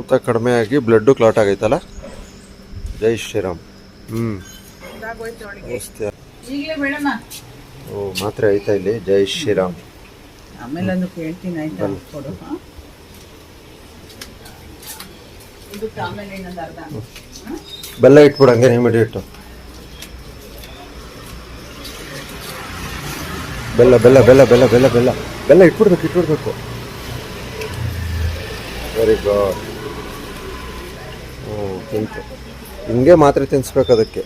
ಊತ ಕಡಿಮೆ ಆಗಿ ಬ್ಲಡ್ಡು ಕ್ಲಾಟ್ ಆಗೈತಲ್ಲ? ಜೈ ಶ್ರೀರಾಮ್. ಹ್ಞೂ ಓ ಮಾತ್ರೆ ಐತಾ ಇಲ್ಲಿ? ಜೈ ಶ್ರೀರಾಮ್. ಆಮೇಲೆ ಅದು ಕೇಳ್ತೀನಿ ಆಯ್ತಾ? ಕೊಡು ಬೆಲ್ಲ ಇಟ್ಬಿಡಂಗೆ ಇಮಿಡಿಯೇಟು ಬೆಲ್ಲ ಬೆಲ್ಲ ಬೆಲ್ಲ ಬೆಲ್ಲ ಬೆಲ್ಲ ಬೆಲ್ಲ. ಬೆಲ್ಲ ಇಟ್ಬಿಡ್ಬೇಕು ಇಟ್ಬಿಡ್ಬೇಕು. Very good ತಿಂತು. ಹಿಂಗೆ ಮಾತ್ರೆ ತಿನ್ಸ್ಬೇಕು ಅದಕ್ಕೆ.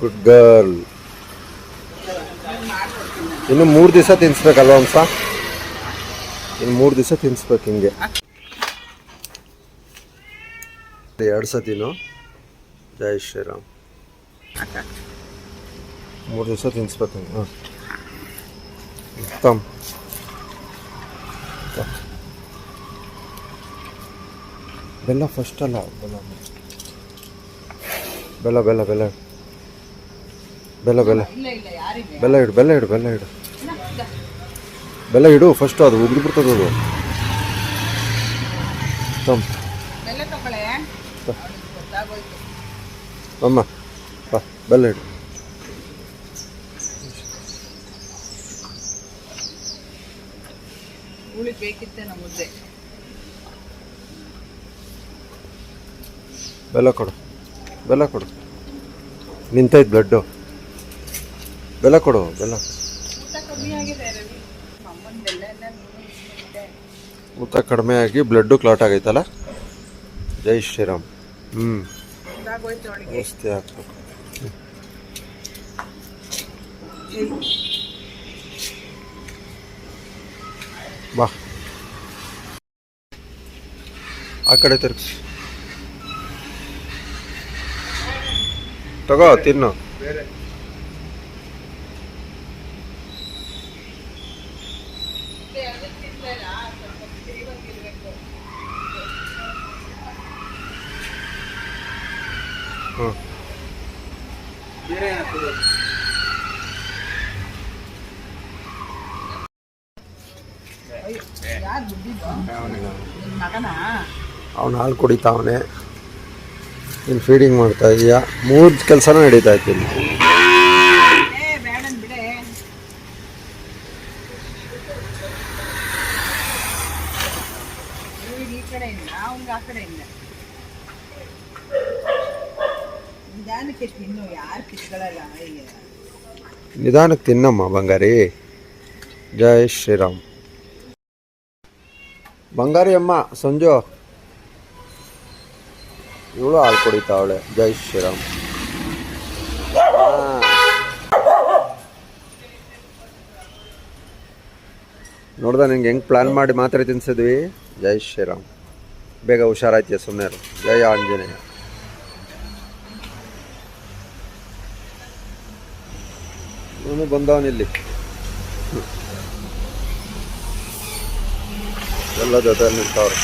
ಗುಡ್ ಗರ್ಲ್ ಇನ್ನು ಮೂರು ದಿವಸ ತಿನ್ಸ್ಬೇಕಲ್ವ ಹಂಸ? ಇನ್ನು ಮೂರು ದಿವಸ ತಿನ್ಸ್ಬೇಕು ಹಿಂಗೆ. ಎರಡು ಸತಿನು? ಜೈ ಶ್ರೀರಾಮ್. ಮೂರು ದಿವಸ ತಿನ್ಸ್ಬೇಕು ಹಾಂ ತಮ್. ಬೆಲ್ಲ ಫಸ್ಟ್ ಅಲ್ಲ? ಬೆಲ್ಲ. ಬೆಲ್ಲ ಬೆಲ್ಲ ಬೆಲ್ಲ. ಬೆಲ್ಲ ಬೆಲ್ಲ. ಬೆಲ್ಲ ಇಡು ಬೆಲ್ಲ ಇಡು ಬೆಲ್ಲ ಇಡು. ಬೆಲ್ಲ ಇಡು ಫಸ್ಟ್ ಅದು ಉಗಿದು ಬಿಡ್ತದೆ ಅದು ಅಮ್ಮ ಬಾ, ಬೆಲ್ಲ ಇಡು. ಬೇಕಿತ್ತೆ ನಮ್ಮ ಬೆಲ್ಲ ಕೊಡು. ಬೆಲ್ಲ ಕೊಡು. ನಿಂತೈತ್ ಬ್ಲಡ್ಡು ಬೆಲ್ಲ ಕೊಡು ಬೆಲ್ಲ. ಊತ ಕಡಿಮೆ ಆಗಿ ಬ್ಲಡ್ಡು ಕ್ಲಾಟ್ ಆಗೈತಲ್ಲ? ಜೈ ಶ್ರೀರಾಮ್. ಹ್ಞೂ ಜಾಸ್ತಿ ಆಗ್ಬೇಕು ಔಷಧಿ ಹಾಕ್ಬೇಕು. ಬಾ. ಆ ಕಡೆ ತಿರ್ಗಿಸಿ. ತಗೋ ತಿನ್ನು. ಅವನು ಹಾಲು ಕುಡಿತಾವನೆ ನೀನು ಫೀಡಿಂಗ್ ಮಾಡ್ತಾ ಇದೀಯಾ? ಮೂರು ಕೆಲಸನೂ ನಡೀತಾ ಇತ್ತು ಇಲ್ಲಿ. ನಿಧಾನಕ್ಕೆ ತಿನ್ನಮ್ಮ ಬಂಗಾರಿ. ಜೈ ಶ್ರೀರಾಮ್. ಬಂಗಾರಿ ಅಮ್ಮ ಸಂಜು. ಇವಳು ಹಾಲು ಕುಡಿತಾವಳೆ. ಜೈ ಶ್ರೀರಾಮ್. ನೋಡ್ದ, ನಿಂಗೆ ಹೆಂಗೆ ಪ್ಲಾನ್ ಮಾಡಿ ಮಾತ್ರೆ ತಿನ್ಸಿದ್ವಿ? ಜೈ ಶ್ರೀರಾಮ್. ಬೇಗ ಹುಷಾರಾಯ್ತೀಯ ಸುಮ್ಮನೆ ಜೈ ಆಂಜನೇಯ. ಇವನು ಬಂದವನಿಲ್ಲಿ ಎಲ್ಲ ಜೊತೆ ನಿಂತವ್ರೆ